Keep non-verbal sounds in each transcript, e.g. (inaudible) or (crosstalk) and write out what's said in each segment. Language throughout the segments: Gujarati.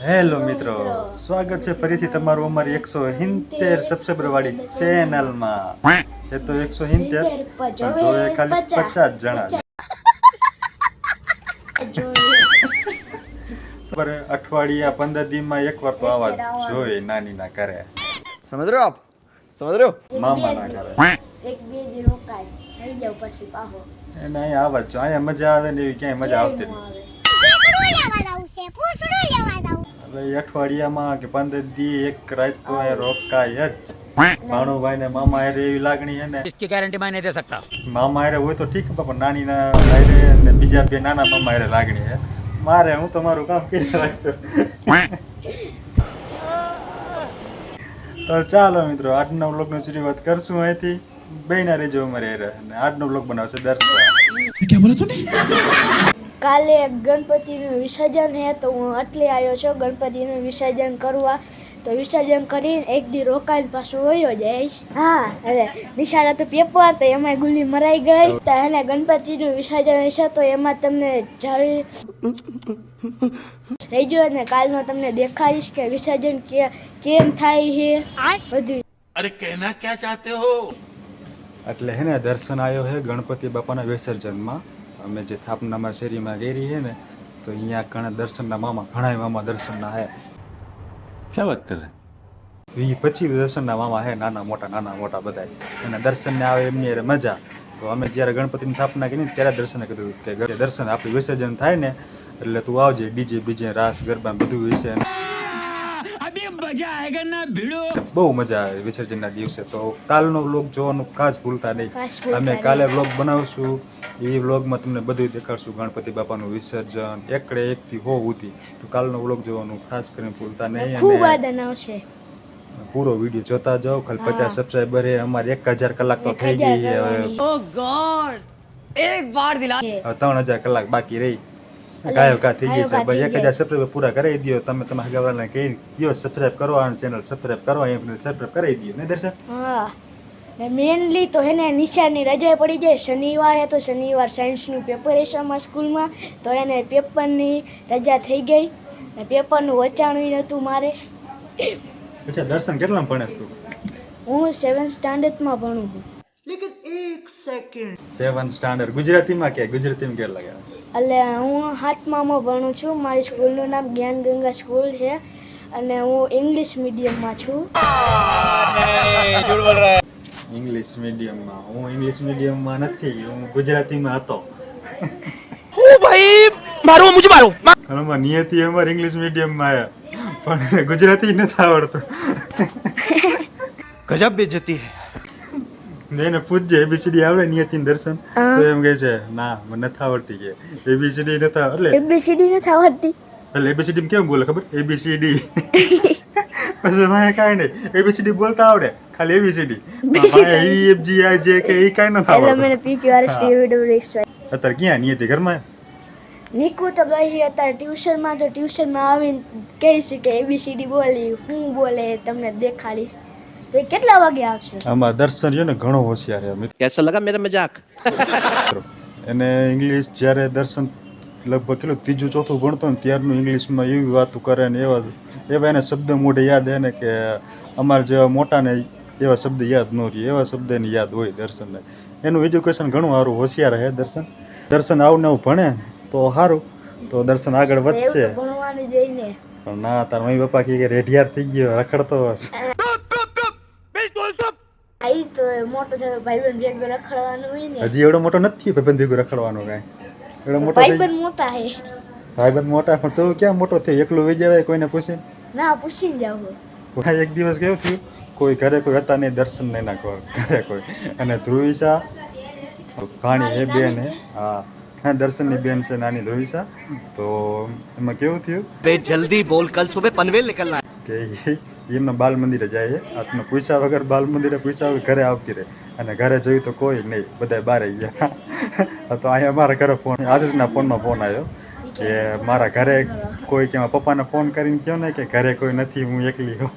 હેલો મિત્રો સ્વાગત છે ફરીથી તમારું અમારી એકસો હિંતેર સબસ્ક્રાઈબર વાળી ચેનલમાં એ તો એકસો હિંતેર ખાલી પચાસ જણા પર અઠવાડિયા પંદર દીનમાં એક વાર તો આવા જોઈએ નાની ના કરે સમજ રહ્યો આપ? સમજ મામા ના કરે એક બે દી રોકાય. થઈ જાવ પછી પાહો. એને અહીંયા આવા જ જો અહીંયા મજા આવે ને એવી ક્યાંય મજા આવતી નો નથી આવે હવે એ અઠવાડિયામાં કે પંદર દી એક રાત તો અહીંયા રોકાય જ ભાણુભાઈ ને મામા હારે એવી લાગણી છે ને इसकी गारंटी मैं नहीं दे सकता મામા હારે હોય તો ઠીક પણ નાની ના હારે ને બીજા બે નાના મામા હારે લાગણી છે મારે હું તમારું કામ કરી રાખતો તો ચાલો મિત્રો આજનો વ્લોગનો શરૂઆત કરશું અહીંથી બેના રેજો અમારે હેરે. અને આજનો બ્લોગ બનાવશે દર્શન કાલે ગણપતિનું વિસર્જન હે તો હું એટલે આવ્યો છું ગણપતિનું વિસર્જન કરવા. તો વિસર્જન કરીને એક દી રોકાઈને પાછું વયો જઈશ. હા અરે નિશાળા તો પેપર તો એમાં ગુલ્લી મરાઈ ગઈ. તો એને ગણપતિનું વિસર્જન હશે તો એમાં તમને જરૂર રેજો અને કાલનો તમને દેખાડીશ કે વિસર્જન કેમ થાય છે બધું અરે કહેના ક્યાં ચાહતે હો? એટલે હે ને દર્શન આવ્યો હે ગણપતિ બાપાના વિસર્જનમાં. અમે જે થાપનામાં શેરીમાં ગયેલી હે ને તો અહીંયા ઘણા દર્શનના મામા ઘણા મામા દર્શનના હે. ક્યાં વાત કરે? વી પછી દર્શનના મામા હે નાના મોટા નાના મોટા બધા અને દર્શનને આવે એમની અરે મજા. તો અમે જ્યારે ગણપતિની સ્થાપના કરી ત્યારે દર્શને કીધું કે દર્શન આપણું વિસર્જન થાય ને એટલે તું આવજે ડીજે બીજે રાસ ગરબા બધું વિશે. બહુ મજા આવે વિસર્જનના દિવસે તો. કાલનો વ્લોગ જોવાનું ખાસ ભૂલતા નહીં. અમે કાલે વ્લોગ બનાવશું. એ વ્લોગમાં તમને બધું દેખાડશું. ગણપતિ બાપાનું વિસર્જન એકડે એકથી હો ઉતી તો કાલનો વ્લોગ જોવાનું ખાસ કરીને ભૂલતા નહીં. પૂરો વીડિયો જોતા જાઓ. ખાલી પચાસ સબસ્ક્રાઈબર અમારે એક હજાર કલાક તો થઈ ગઈ હવે ત્રણ હજાર કલાક બાકી રહી. ગાયો કા થઈ ગઈ છે. ભાઈ એક હજાર સબસ્ક્રાઈબર પૂરા કરાવી દો તમે તમારા હગાવાલાને કહી દો સબસ્ક્રાઈબ કરો આ ચેનલ સબસ્ક્રાઈબ કરો એમ સબસ્ક્રાઈબ કરાવી દો ને દર્શન? હા ને મેનલી તો હે ને નિશાળની રજા પડી જાય. શનિવાર હે તો શનિવાર સાયન્સનું પેપર હશે અમારા સ્કૂલમાં. તો એને પેપરની રજા થઈ ગઈ. ને પેપરનું વચાણું હતું મારે. અચ્છા દર્શન કેટલામાં ભણેસ તું? હું સેવન્થ સ્ટાન્ડર્ડમાં ભણું છું. લેકિન એક સેકન્ડ સેવન સ્ટાન્ડર્ડ ગુજરાતીમાં કે? ગુજરાતીમાં કેટલા લાગે? એટલે હું હાથમામાં ભણું છું. મારી સ્કૂલનું નામ જ્ઞાન ગંગા સ્કૂલ છે અને હું ઇંગ્લિશ મીડિયમમાં છું. ઇંગ્લિશ મીડિયમમાં. હું ઇંગ્લિશ મીડિયમમાં નથી હું ગુજરાતીમાં હતો. હું ભાઈ મારું મુજ મારો. અમાર નિયતિ અમાર ઇંગ્લિશ મીડિયમમાં આવ્યા પણ ગુજરાતી નથી આવડતું. ગજબ બેજતી હે. એને પૂછજે એબીસીડી આવડે નિયતિ દર્શન. તો એમ કહે છે ના મને નથી આવડતી કે. એબીસીડી નથી એટલે એબીસીડી નથી આવડતી. એટલે એબીસીડી કેમ બોલે ખબર? એબીસીડી (laughs) પછી મને કાંઈ નહીં. એબીસીડી બોલતા આવડે ખાલી એબીસીડી ઈ એફ જી આઈ જે કે ઈ કાંઈ નથી એટલે મને P Q R S T W X અત્યારે ક્યાં નિયતિ ઘરમાં? નીકુ તો ગઈ અત્યારે ટ્યુશનમાં તો ટ્યુશનમાં આવીને કહી શકે કે એબીસીડી બોલી હું બોલે તમને દેખાડીશ. તો કેટલા વાગે આવશે? આમાં દર્શન છે ને ઘણો હોશિયાર છે કેસો લગા મેરા મજાક? એને ઇંગ્લિશ જ્યારે દર્શન લગભગ કેટલું ત્રીજું ચોથું ભણતો ને ત્યારનું ઇંગ્લિશમાં એવી વાતો કરે ને એવા એવા એને શબ્દ મોઢે યાદ એને કે અમારા જેવા મોટાને એવા શબ્દ યાદ ન રહે એવા શબ્દની યાદ હોય દર્શનને. એનું એજ્યુકેશન ઘણું સારું હોશિયાર છે દર્શન. દર્શન આવું ને આવું ભણે તો સારું તો દર્શન આગળ વધશે. પણ ના તારા મમ્મી પપ્પા કે રેઢિયાર થઈ ગયો રખડતો હશે. મોટો થયો ભાઈબંધ ભેગો રખડવાનો હોય ને. હજી એવડો મોટો નથી ભાઈ ભાઈબંધ ભેગો રખડવાનો કાંઈ. એવડો મોટો ભાઈબંધ મોટા હે. ભાઈબંધ મોટા પણ તું ક્યાં મોટો થયો? એકલું વહી જવાય કોઈને પૂછે? ના પૂછીને જાવ ભાઈ એક દિવસ કેવું થયું? કોઈ ઘરે કોઈ હતા નહીં દર્શન નહીં નાખવા ઘરે કોઈ. અને ધ્રુવિશા ભાણી એ બેન હે? હા. હા દર્શનની બેન છે નાની ધ્રુવિશા. તો એમાં કેવું થયું? બે જલ્દી બોલ કલ સુબહ પનવેલ નીકળના કે એમના બાલ મંદિરે જાય છે. આતને પૂછ્યા વગર બાલ મંદિરે પૂછ્યા વગર ઘરે આવતી રહે. અને ઘરે જોયું તો કોઈ નહીં. બધા બહાર ગયા. (laughs) તો અહીંયા મારા ઘરે ફોન આજના ફોનમાં ફોન આવ્યો કે મારા ઘરે કોઈ કે પપ્પાને ફોન કરીને કહો ને કે ઘરે કોઈ નથી હું એકલી હું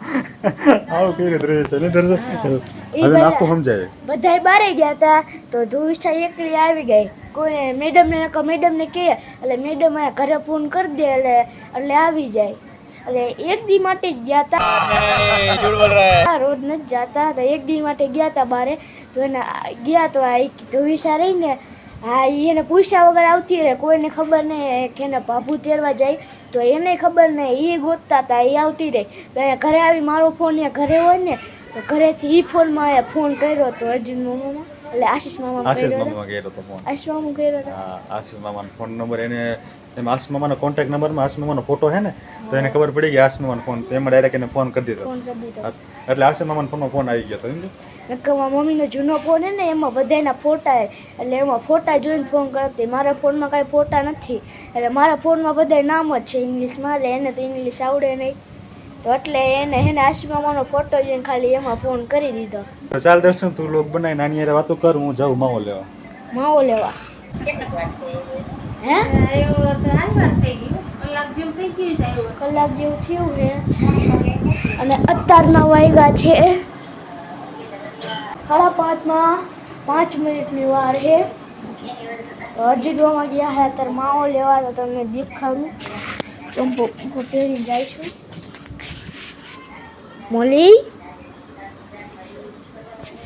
(laughs) આવું કર્યું છે. ને દર્શન હવે આખું સમજાય. બધાય બારે ગયા હતા. તો ધુવિષ્ઠા એકલી આવી ગઈ. કોઈ મેડમને મેડમને કહે એટલે મેડમ ઘરે ફોન કરી દે એટલે એટલે આવી જાય. એટલે એક દી માટે ગયા હતા રોજ નથી જતા તો એક દી માટે ગયા હતા બારે. તો એને ગયા તો આ ધોવી સારી રહીને હા એને પૂછ્યા વગર આવતી રહે કોઈને ખબર નહીં કે એને ભાભુ તેરવા જાય. તો એને ખબર નહીં એ ગોતતા હતા એ આવતી રહી. તો ઘરે આવી મારો ફોન એ ઘરે હોય ને તો ઘરેથી એ ફોનમાં ફોન કર્યો હતો અર્જુન મામામાં એટલે આશીષ મામા આશીષ કર્યો હતો. મામા ફોન. આશીષ મામા કર્યો હતો. આશીષ મામાનો ફોન નંબર એને એમ આશીષ મામાનો કોન્ટેક્ટ નંબરમાં આશીષ મામાનો ફોટો છે ને તો એને ખબર પડી કે આશીષ મામાનો ફોન તો એમાં ડાયરેક્ટ એને ફોન કરી દીધો. એટલે આશીષ મામાનો ફોનમાં ફોન આવી ગયો તો સમજો મારા મમ્મીનો જૂનો ફોન હે ને એમાં બધાના ફોટા એટલે એમાં ફોટા જોઈને ફોન કરતી. મારા ફોનમાં કાંઈ ફોટા નથી. એટલે મારા ફોનમાં બધા નામ જ છે. ઇંગ્લિશમાં એટલે એને તો ઇંગ્લિશ આવડે નહીં. તો એટલે એને એને આશીમામાનો ફોટો જોઈને ખાલી એમાં ફોન કરી દીધો. તો ચાલ દર્શન તું લોક બનાવી નાની યાર વાતો કર હું જાઉં માવો લેવા. માવો લેવા. હે? કલાક જેવું થયું છે. અને અત્યારના વાગ્યા છે. સાડા પાંચમાં પાંચ મિનિટની વાર છે. અરજીડવામાં ગયા છે અત્યારે માવો લેવા તો તમને દેખાડું. ચંપો પહેરી જાય જઈશું મોલી?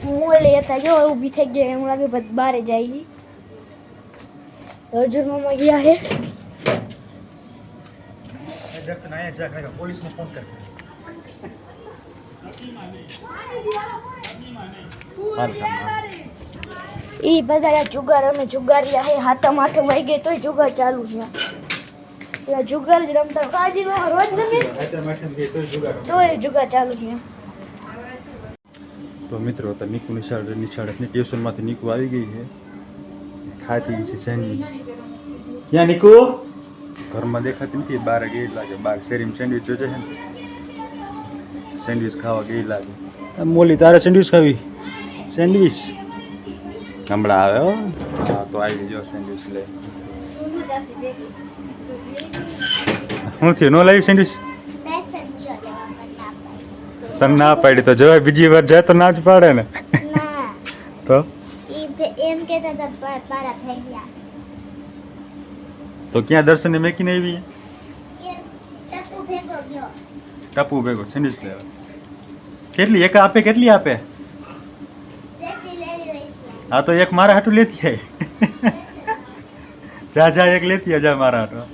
મોલી હતા જો ઊભી થઈ ગયા એમ લાગે બારે જાય અરજીડવામાં ગયા છે દર્શન અહીંયા જા કાકા પોલીસને ફોન કર હાલ કામ ઈ બધા યાર જુગાર અમે જુગારિયા હે હાથમ આઠમ વાઈ ગઈ તોય જુગાર ચાલુ છે ત્યાં જુગાર જ રમતા કાજી નો રોજ રમે હાથે માથે ગઈ તો જુગાડ તોય જુગાર ચાલુ છે તો મિત્રો તો નીકુ નિશાળ નિશાળની ટ્યુશનમાંથી નીકુ આવી ગઈ છે ખાતી છે સેન્ડવિચ. ક્યાં નીકુ? ઘરમાં દેખાતી નથી બાર ગઈ લાગે. બાર શેરીમાં સેન્ડવિચ જોજે છે ને. સેન્ડવિચ ખાવા ગઈ લાગે. મોલી તારે સેન્ડવિચ ખાવી? સેન્ડવિચ? હમણાં આવે હો. હા તો આવી જો સેન્ડવિચ લે હું થયું નો લાવી સેન્ડવિચ? તને ના પાડી તો જવાય. બીજી વાર જાય તો ના જ પાડે ને. તો? એમ કહેતા હતા પારા થઈ ગયા. તો ક્યાં દર્શને મેકીને આવી ટપુ ભેગો ગયો. ટપુ ભેગો સેન્ડવિચ લેવા. કેટલી? એક આપે કેટલી આપે? હા તો એક મારા હાટું લેતી આય. (laughs) જા જા એક લેતી જા મારા હાટું.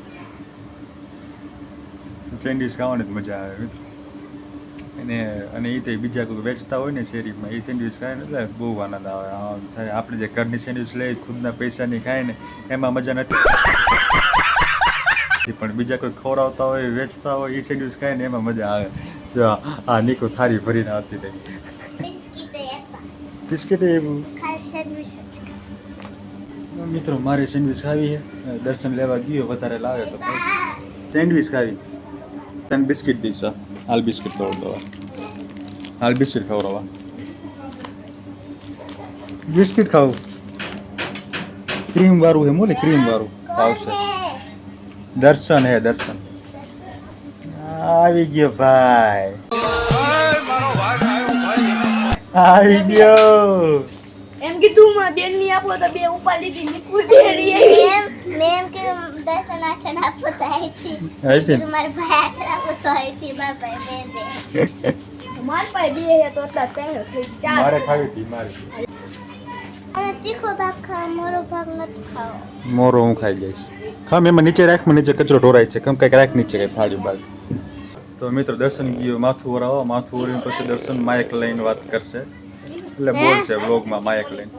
સેન્ડવિચ ખાવાની જ મજા આવે. મિત્રો અને એ તે બીજા કોઈ વેચતા હોય ને શેરીમાં એ સેન્ડવિચ ખાય ને એટલે બહુ આનંદ આવે. આપણે જે ઘરની સેન્ડવિચ લઈ ખુદના પૈસાની ખાય ને એમાં મજા નથી. (laughs) પણ બીજા કોઈ ખવડાવતા હોય વેચતા હોય એ સેન્ડવિચ ખાય ને એમાં મજા આવે. જો આ નીકો થારી ભરીને આવતી થઈ બિસ્કીટ એવું? મિત્રો મારે સેન્ડવિચ ખાવી છે. દર્શન લેવા ગયો વધારે લાવે તો સેન્ડવિચ ખાવી. તને બિસ્કિટ દઈશ. હાલ બિસ્કિટ ખવડાવવા હાલ બિસ્કિટ ખવડાવવા બિસ્કિટ ખાવું ક્રીમ વાળું હે મોલે ક્રીમ વાળું આવશે દર્શન હે દર્શન આવી ગયો ભાઈ આવી ગયો એમ કીધું માં બેનની આપો તો બે ઉપાડ લીધી નીકળી બેરી મેમ મેમ કે દર્શન આઠન આપો તો આઈથી આવી ને મારા ભાઈ આઠન આપો તો આઈથી મારા બાપા મેં દે માર પાસે બે હે તો એટલા ત્રણ થઈ ચાર મારે ખાવી હતી મારે. અને તીખો ભાગ ખા મોરો ભાગ નથી ખાવો. મોરો હું ખાઈ જઈશ ખા એમાં નીચે રાખ નીચે કચરો ઢોરાય છે. કમ કંઈક રાખ નીચે કઈ થાળી બાદ તો મિત્રો દર્શન ગયો માથું વરાવો માથું ઓરીને પછી દર્શન માયક લઈને વાત કરશે. એટલે બોલશે વ્લોગમાં માયક લઈને.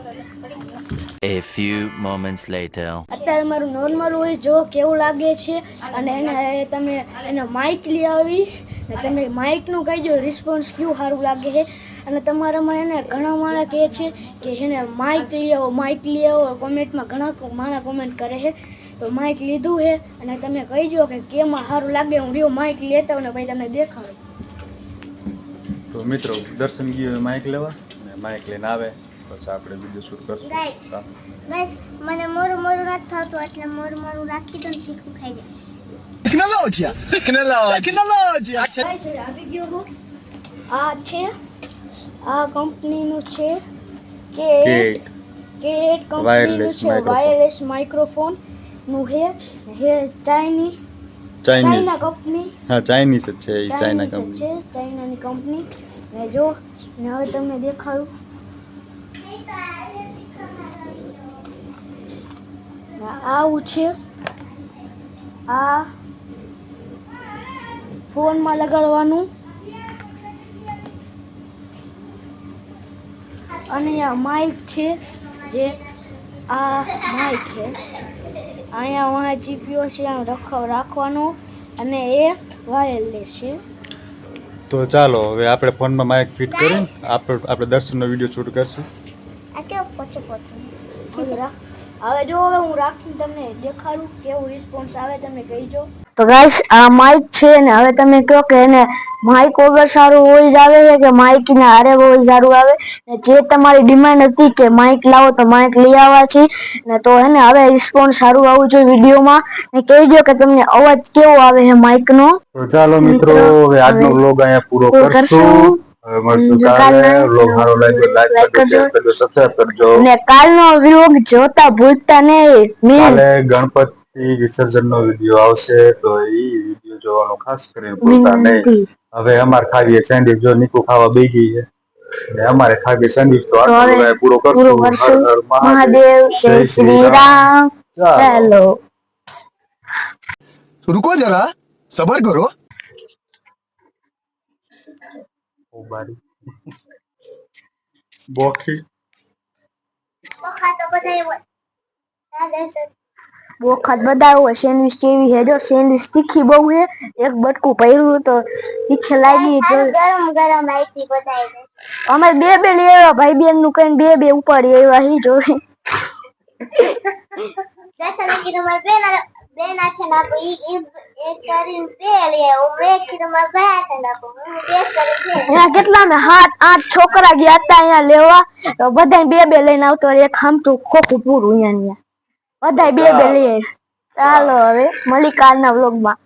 A few moments later. અત્યારે મારું નોર્મલ હોય જો કેવું લાગે છે અને એને તમે એને માઇક લઈ આવીશ ને તમે માઇકનું કહી દો રિસ્પોન્સ કેવું સારું લાગે છે. અને તમારામાં એને ઘણા માણસ કહે છે કે એને માઇક લઈ આવો માઇક લઈ આવો કોમેન્ટમાં ઘણા માણસ કોમેન્ટ કરે છે. તો માઇક લીધું છે અને તમે કહી દો કે કેમાં સારું લાગે હું રહ્યો માઇક લેતા હોઉં ને પછી તમને દેખાડું. તો મિત્રો દર્શન ગયો માઇક લેવા માઇક લઈને આવે. પછી આપણે વીડિયો શૂટ કરશું. બસ મને મોરું મોરું નથી થતું એટલે મોરું મોરું રાખી દઉં તીખું ખાઈ જઈશ Tecnologia! Tecnologia! Tecnologia! આ હું. આ છે આ કંપનીનું છે કે કેટ કેટ કંપનીનું છે વાયરલેસ માઇક્રોફોનનું હે હે ચાઇની ચાઇના કંપની હા ચાઇનીઝ છે એ ચાઇના કંપની છે ચાઇનાની કંપની ને જો ને હવે તમને દેખાડું. આવું છે. આ ફોનમાં લગાડવાનું. અને આ માઇક છે જે આ માઇક છે. અહીંયા વાં જીપીઓ છે આમ રખ રાખવાનો અને એ વાયરલેસ છે. તો ચાલો હવે આપણે ફોનમાં માઇક ફિટ કરીને આપણે આપણે દર્શનનો વીડિયો શૂટ કરશું આ કેવો પોચો પોચો હવે રાખ- હવે જો હવે હું રાખી તમને દેખાડું કેવો રિસ્પોન્સ આવે તમે કહીજો. તો ગાઈસ આ માઇક છે ને હવે તમે કહો કે એને માઇક ઓવર સારું વોઇસ આવે છે કે માઇક ને હારે વોઇસ સારું આવે? ને જે તમારી ડિમાન્ડ હતી કે માઇક લાવો તો માઇક લઈ આવ્યા છે. ને તો હે ને હવે રિસ્પોન્સ સારું આવવું જોઈએ વિડીયોમાં. ને કહેજો કે તમને અવાજ કેવો આવે છે માઇક નો? તો ચાલો મિત્રો હવે આજનો વ્લોગ અહીંયા પૂરો કરશું. મળશું જો કાલે કાલે વ્લોગ સારો લાગ્યો like લાઈક કરજો કરજો. શેર કરજો સબસ્ક્રાઇબ કરજો અને કાલનો વ્લોગ જોતા ભૂલતા નહીં મેન કાલે ગણપતિ વિસર્જનનો વિડીયો આવશે તો એ વિડીયો જોવાનું ખાસ કરીને ભૂલતા નહીં વિનંતી હવે અમારે ખાવીએ સેન્ડવિચ જો નીકુ ખાવા બેસી ગઈ છે ને અમારે ખાવીએ સેન્ડવિચ તો તો આજનો હવે વ્લોગ પૂરો પૂરો કરશું કરશું હર હર મહાદેવ જય શ્રી રામ ચાલો હેલો रुको जरा सबर करो ઓ બારી બોખી પખા તો બધા હોય દાદા બધા હોય. સેન્ડવિચ કેવી છે? જો સેન્ડવિચ તીખી બહુ છે. એક બટકું પડ્યું તો તીખે લાગી તો ગરમ ગરમ આઈથી બધાય છે. અમે બે બે લેવા ભાઈ બેનનું કઈ બે બે ઉપાડી આવ્યા હી જો. દર્શન કીધું મારે બે ના બે ના ઈ કેટલા ને સાત આઠ છોકરા ગયા હતા અહીંયા લેવા તો બધા બે બે લઈને આવતો એક હામતું ખોખું પૂરું અહીંયા બધા બે બે લઈ ચાલો હવે મળી કાલના વ્લોગમાં